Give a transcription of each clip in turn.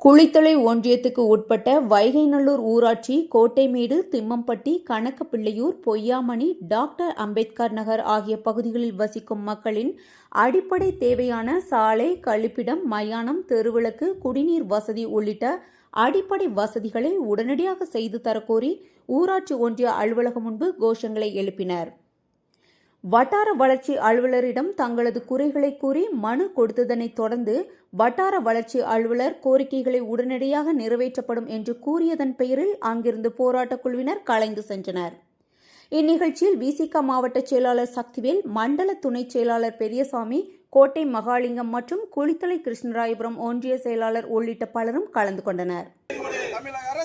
குளித்தலை ஒன்றியத்துக்கு உட்பட்ட வைகைநல்லூர் ஊராட்சி கோட்டைமேடு திம்மம்பட்டி கணக்கப்பிள்ளையூர் பொய்யாமணி டாக்டர் அம்பேத்கர் நகர் ஆகிய பகுதிகளில் வசிக்கும் மக்களின் அடிப்படை தேவையான சாலை கழிப்பிடம் மயானம் தெருவிளக்கு குடிநீர் வசதி உள்ளிட்ட அடிப்படை வசதிகளை உடனடியாக செய்து தரக்கோரி ஊராட்சி ஒன்றிய அலுவலகம் முன்பு கோஷங்களை எழுப்பினர். வட்டார வளர்ச்சி அலுவலரிடம் தங்களது குறைகளை கூறி மனு கொடுத்ததனைத் தொடர்ந்து வட்டார வளர்ச்சி அலுவலர் கோரிக்கைகளை உடனடியாக நிறைவேற்றப்படும் என்று கூறியதன் பெயரில் அங்கிருந்து போராட்டக் குழுவினர் கலைந்து சென்றனர். இந்நிகழ்ச்சியில் விசிக மாவட்ட செயலாளர் சக்திவேல் மண்டல துணைச் செயலாளர் பெரியசாமி கோட்டை மகாலிங்கம் மற்றும் குளித்தலை கிருஷ்ணராயபுரம் ஒன்றிய செயலாளர் உள்ளிட்ட பலரும் கலந்து கொண்டனர்.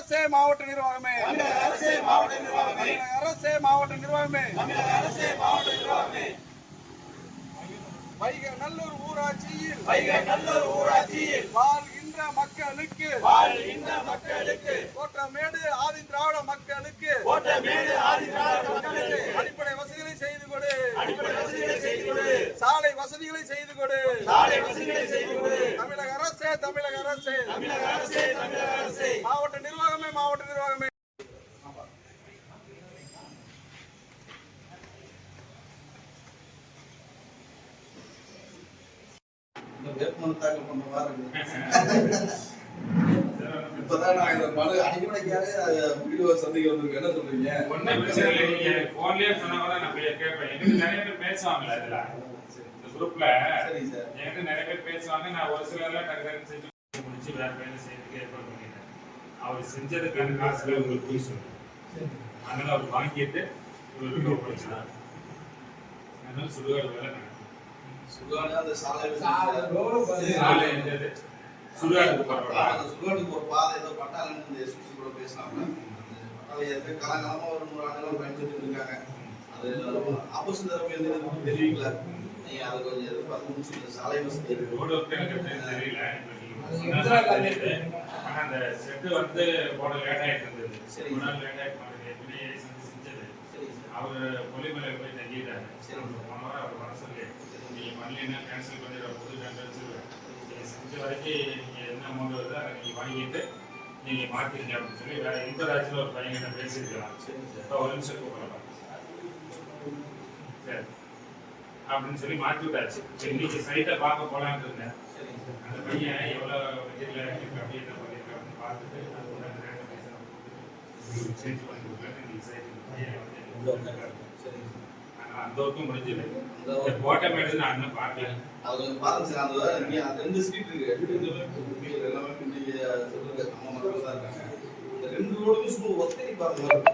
அரசே மாவட்ட நிர்வாகமே. தமிழக அரசே மாவட்ட நிர்வாகமே. அரசே மாவட்ட நிர்வாகமே தமிழக அரசே மாவட்ட நிர்வாகமே வைகை நல்லூர் ஊராட்சியில் வைகை நல்லூர் ஊராட்சியில் வாழ்கின்ற மக்களுக்கு வாழ்கின்ற மக்களுக்கு கோட்டமேடு ஆதி திராவிட மக்களுக்கு கோட்டமேடு ஆதி திராவிட மக்களுக்கு அடிப்படை வசதிகளை செய்து கொடு அடிப்படை வசதிகளை செய்து கொடு சாலை வசதிகளை செய்து கொடு சாலை வசதிகளை செய்து கொடு தமிழக அரசே தமிழக அரசே தமிழக அரசே தமிழக அரசே மாவட்ட நிர்வாகமே மாவட்ட நிர்வாகமே இந்த வேட்புமனு தாக்கல் பண்ற மாதிரி இருக்கு. இப்பதான் நான் இந்த மனு அடிப்படைக்காக வீடியோ சந்திக்க வந்திருக்கேன் என்ன சொல்றீங்க ஒண்ணும் பிரச்சனை இல்லை. நீங்க போன்லயே சொன்னா கூட நான் போய் கேட்பேன். நிறைய பேர் இதுல. குரூப்ல சரி சார் என்கிட்ட நிறைய பேர் பேசுவாங்க. நான் ஒரு சிலர்லாம் டக்கு டக்குன்னு செஞ்சு முடிச்சு வேற வேலை செய்யறதுக்கு ஏற்பாடு பண்ணிட்டேன். அவர் செஞ்சதுக்கான காசுல உங்களுக்கு போய் சொல்லுங்க. அதனால அவர் வாங்கிட்டு இவருக்கு ஒப்படைச்சிட்டார். அதனால சுடுகாடு வேலை நடக்கும். சுகாதார அந்த சாலை. நாளை இருந்தது. சுடுகாட்டுக்கு? அந்த ஒரு பாதை ஏதோ எஸ்பிசி கூட பேசினாங்க பட்டாளம் ஏற்கனவே காலங்காலமா ஒரு நூறு ஆண்டுகள் பயன்படுத்திட்டு இருக்காங்க அது எந்த இதுவும் தெரிவிக்கல நீங்க அதை கொஞ்சம் சாலை வசதி ரோடு தெரியல. அந்த செட்டு வந்து போட லேட் ஆயிட்டு இருந்தது. சரி. லேட் ஆயிட்டு செஞ்சது. அவர் கொல்லிமலை போய் தங்கிட்டாரு சரி. போன அவர் வர சொல்லி நீங்க பண்ணலைன்னா கேன்சல் பண்ணிடுற புது டெண்டர் வச்சிருவேன் நீங்க செஞ்ச வரைக்கும் நீங்க என்ன அமௌண்ட் வருதோ அதை நீங்க வாங்கிட்டு நீங்க மாத்திருங்க அப்படின்னு சொல்லி வேற எந்த ராஜ்ல ஒரு பையன் பேசிருக்கலாம் சரி இப்போ ஒரு நிமிஷம் கூப்பிடலாம் சரி அப்படின்னு சொல்லி மாத்தி விட்டாச்சு. இன்னைக்கு சைட்டை பார்க்க போலான்னு இருந்தேன். அந்த பையன் எவ்வளவு வண்டியில் இருக்கு அப்படி என்ன பண்ணிருக்கான் அப்படின்னு பார்த்துட்டு அது கூட சேஞ்ச் பண்ணி இன்னைக்கு சைட்டு ஆனா அந்த ஒர்க்கும் முடிஞ்சது. அந்த இந்த கோட்டை மேடு நான் இன்னும் பார்க்கல. அது கொஞ்சம் பாருங்க சார் அந்த இங்க அந்த ரெண்டு சீட் இருக்கு. ரெண்டு பேர் எல்லாமே பின்னாடி சொல்லுங்க அம்மா மக்கள் தான் இருக்காங்க. இந்த ரெண்டு சும்மா ஒத்தடி பாருங்க.